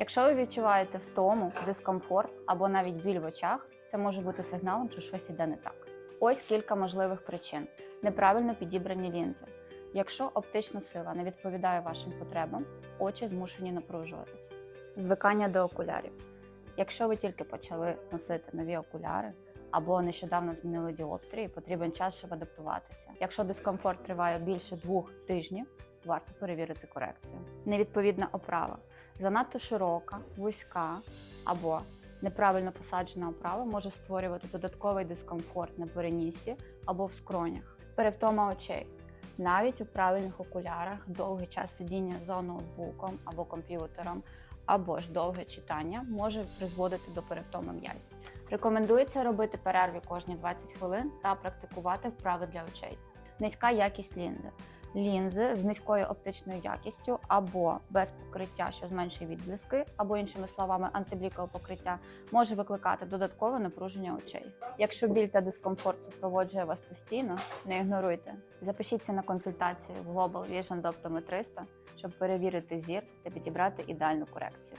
Якщо ви відчуваєте втому, дискомфорт або навіть біль в очах, це може бути сигналом, що щось іде не так. Ось кілька можливих причин: неправильно підібрані лінзи. Якщо оптична сила не відповідає вашим потребам, очі змушені напружуватися. Звикання до окулярів. Якщо ви тільки почали носити нові окуляри або нещодавно змінили діоптрії, потрібен час, щоб адаптуватися. Якщо дискомфорт триває більше двох тижнів, варто перевірити корекцію. Невідповідна оправа занадто широка, вузька або неправильно посаджена оправа може створювати додатковий дискомфорт на перенісі або в скронях. Перевтома очей. Навіть у правильних окулярах довгий час сидіння за ноутбуком або комп'ютером, або ж довге читання може призводити до перевтоми м'язів. Рекомендується робити перерви кожні 20 хвилин та практикувати вправи для очей. Низька якість лінзи. Лінзи з низькою оптичною якістю або без покриття, що зменшує відблиски, або іншими словами, антиблікове покриття, може викликати додаткове напруження очей. Якщо біль та дискомфорт супроводжує вас постійно, не ігноруйте. Запишіться на консультацію в Global Vision до оптометриста, щоб перевірити зір та підібрати ідеальну корекцію.